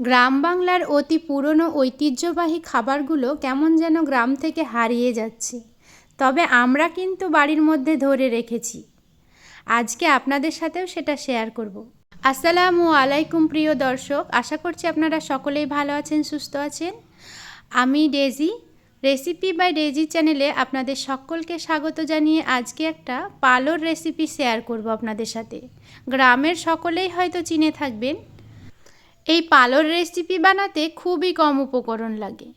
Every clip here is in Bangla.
গ্রাম বাংলার অতি পুরনো ঐতিহ্যবাহী খাবারগুলো কেমন যেন গ্রাম থেকে হারিয়ে যাচ্ছে। তবে আমরা কিন্তু বাড়ির মধ্যে ধরে রেখেছি। আজকে আপনাদের সাথেও সেটা শেয়ার করব। আসসালামু আলাইকুম প্রিয় দর্শক, আশা করছি আপনারা সকলেই ভালো আছেন, সুস্থ আছেন। আমি ডেজি, রেসিপি বাই ডেজি চ্যানেলে আপনাদের সকলকে স্বাগত জানিয়ে আজকে একটা পালোর রেসিপি শেয়ার করব আপনাদের সাথে। গ্রামের সকলেই হয়তো চিনে থাকবেন এই পালোর রেসিপি বানাতে খুবই কম উপকরণ লাগে।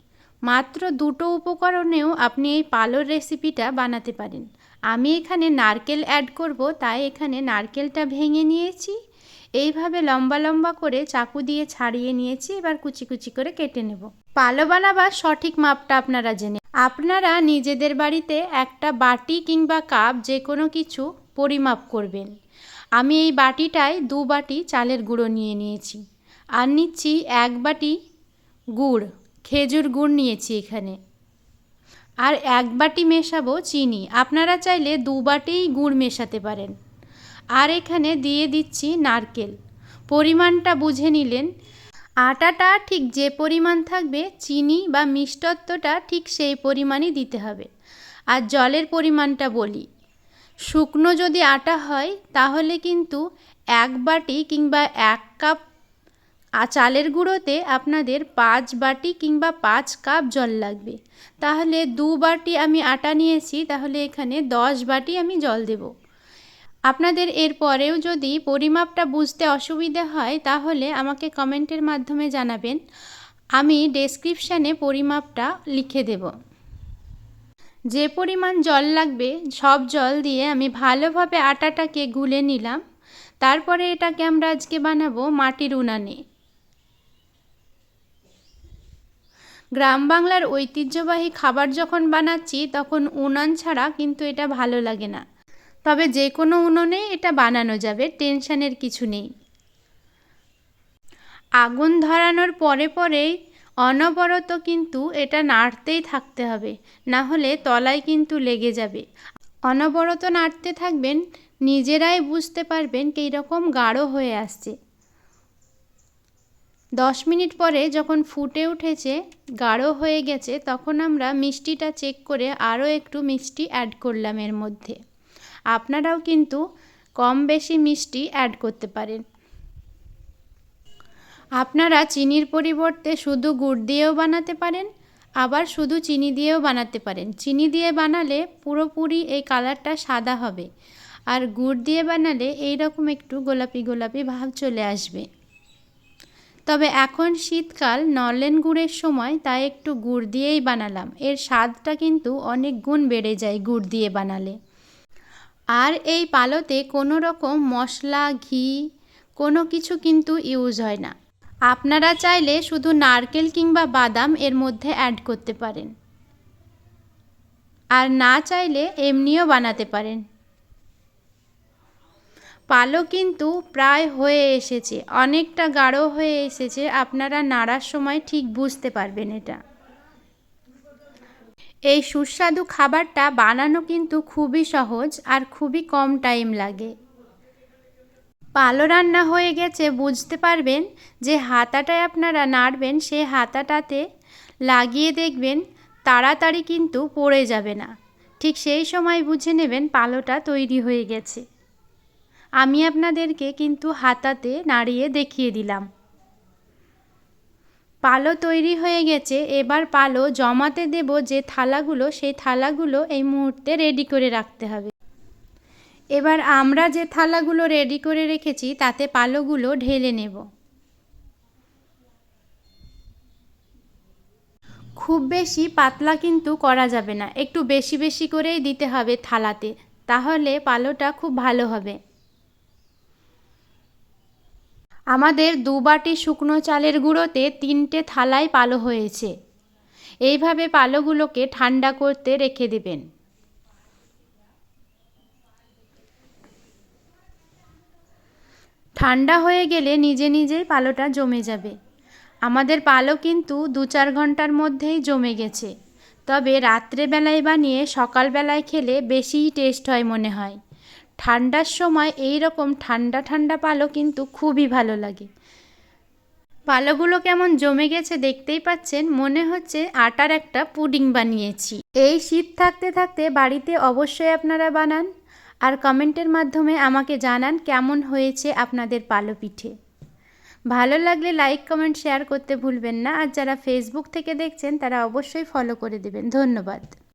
মাত্র দুটো উপকরণেও আপনি এই পালোর রেসিপিটা বানাতে পারেন। আমি এখানে নারকেল অ্যাড করব, তাই এখানে নারকেলটা ভেঙে নিয়েছি। এইভাবে লম্বা লম্বা করে চাকু দিয়ে ছাড়িয়ে নিয়েছি, এবার কুচি কুচি করে কেটে নেব। পালো বানাবার সঠিক মাপটা আপনারা জেনে আপনারা নিজেদের বাড়িতে একটা বাটি কিংবা কাপ যে কোনো কিছু পরিমাপ করবেন। আমি এই বাটিটায় দু বাটি চালের গুঁড়ো নিয়ে নিয়েছি। আর নিচ্ছি এক বাটি গুড়, খেজুর গুড় নিয়েছি এখানে। আর এক বাটি মেশাবো চিনি। আপনারা চাইলে দু বাটিই গুড় মেশাতে পারেন। আর এখানে দিয়ে দিচ্ছি নারকেল। পরিমাণটা বুঝে নিলেন। আটাটা ঠিক যে পরিমাণ থাকবে, চিনি বা মিষ্টত্বটা ঠিক সেই পরিমাণই দিতে হবে। আর জলের পরিমাণটা বলি। শুকনো যদি আটা হয়, তাহলে কিন্তু এক বাটি কিংবা এক কাপ চালের গুঁড়োতে আপনাদের পাঁচ বাটি কিংবা পাঁচ কাপ জল লাগবে। তাহলে দু বাটি আমি আটা নিয়েছি, তাহলে এখানে দশ বাটি আমি জল দেব। আপনাদের এর পরেও যদি পরিমাপটা বুঝতে অসুবিধে হয়, তাহলে আমাকে কমেন্টের মাধ্যমে জানাবেন। আমি ডেসক্রিপশানে পরিমাপটা লিখে দেব। যে পরিমাণ জল লাগবে, সব জল দিয়ে আমি ভালোভাবে আটাটাকে গুলে নিলাম। তারপরে এটাকে আমরা আজকে বানাবো মাটির উনানে। গ্রাম বাংলার ঐতিহ্যবাহী খাবার যখন বানাচ্ছি, তখন উনান ছাড়া কিন্তু এটা ভালো লাগে না। তবে যে কোনো উনুনে এটা বানানো যাবে, টেনশানের কিছু নেই। আগুন ধরানোর পরে পরেই অনবরত কিন্তু এটা নাড়তেই থাকতে হবে, না হলে তলায় কিন্তু লেগে যাবে। অনবরত নাড়তে থাকবেন, নিজেরাই বুঝতে পারবেন কীরকম গাঢ় হয়ে আসছে। দশ মিনিট পরে যখন ফুটে উঠেছে, গাঢ় হয়ে গেছে, তখন আমরা মিষ্টিটা চেক করে আরও একটু মিষ্টি অ্যাড করলাম এর মধ্যে। আপনারাও কিন্তু কম বেশি মিষ্টি অ্যাড করতে পারেন। আপনারা চিনির পরিবর্তে শুধু গুড় দিয়েও বানাতে পারেন, আবার শুধু চিনি দিয়েও বানাতে পারেন। চিনি দিয়ে বানালে পুরোপুরি এই কালারটা সাদা হবে, আর গুড় দিয়ে বানালে এই রকম একটু গোলাপি গোলাপি ভাব চলে আসবে। তবে এখন শীতকাল নলেন গুড়ের সময়, তাই একটু গুড় দিয়েই বানালাম। এর স্বাদটা কিন্তু অনেক গুণ বেড়ে যায় গুড় দিয়ে বানালে। আর এই পালোতে কোনো রকম মশলা, ঘি, কোনো কিছু কিন্তু ইউজ হয় না। আপনারা চাইলে শুধু নারকেল কিংবা বাদাম এর মধ্যে অ্যাড করতে পারেন। আর না চাইলে এমনিও বানাতে পারেন। পালো কিন্তু প্রায় হয়ে এসেছে, অনেকটা গাঢ় হয়ে এসেছে, আপনারা নাড়ার সময় ঠিক বুঝতে পারবেন এটা। এই সুস্বাদু খাবারটা বানানো কিন্তু খুবই সহজ আর খুবই কম টাইম লাগে। পালো রান্না হয়ে গেছে, বুঝতে পারবেন যে হাতাটায় আপনারা নাড়বেন, সে হাতাটাতে লাগিয়ে দেখবেন তাড়াতাড়ি কিন্তু পড়ে যাবে না। ঠিক সেই সময় বুঝে নেবেন পালোটা তৈরি হয়ে গেছে। আমি আপনাদেরকে কিন্তু হাতাতে নাড়িয়ে দেখিয়ে দিলাম। পালো তৈরি হয়ে গেছে, এবার পালো জমাতে দেব যে থালাগুলো, সেই থালাগুলো এই মুহূর্তে রেডি করে রাখতে হবে। এবার আমরা যে থালাগুলো রেডি করে রেখেছি, তাতে পালোগুলো ঢেলে নেব। খুব বেশি পাতলা কিন্তু করা যাবে না, একটু বেশি বেশি করেই দিতে হবে থালাতে, তাহলে পালোটা খুব ভালো হবে। আমাদের দু বাটি শুকনো চালের গুঁড়োতে তিনটে থালায় পালো হয়েছে। এইভাবে পালোগুলোকে ঠান্ডা করতে রেখে দেবেন। ঠান্ডা হয়ে গেলে নিজে নিজেই পালোটা জমে যাবে। আমাদের পালো কিন্তু দু চার ঘণ্টার মধ্যেই জমে গেছে। তবে রাত্রেবেলায় বানিয়ে সকালবেলায় খেলে বেশিই টেস্ট হয় মনে হয়। ঠান্ডার সময় এই রকম ঠান্ডা ঠান্ডা পালো কিন্তু খুবই ভালো লাগে। পালোগুলো কেমন জমে গেছে দেখতেই পাচ্ছেন, মনে হচ্ছে আটার একটা পুডিং বানিয়েছি। এই শীত থাকতে থাকতে বাড়িতে অবশ্যই আপনারা বানান আর কমেন্টের মাধ্যমে আমাকে জানান কেমন হয়েছে আপনাদের পালো পিঠে ভালো লাগলে লাইক, কমেন্ট, শেয়ার করতে ভুলবেন না আর যারা ফেসবুক থেকে দেখছেন তারা অবশ্যই ফলো করে দেবেন। ধন্যবাদ।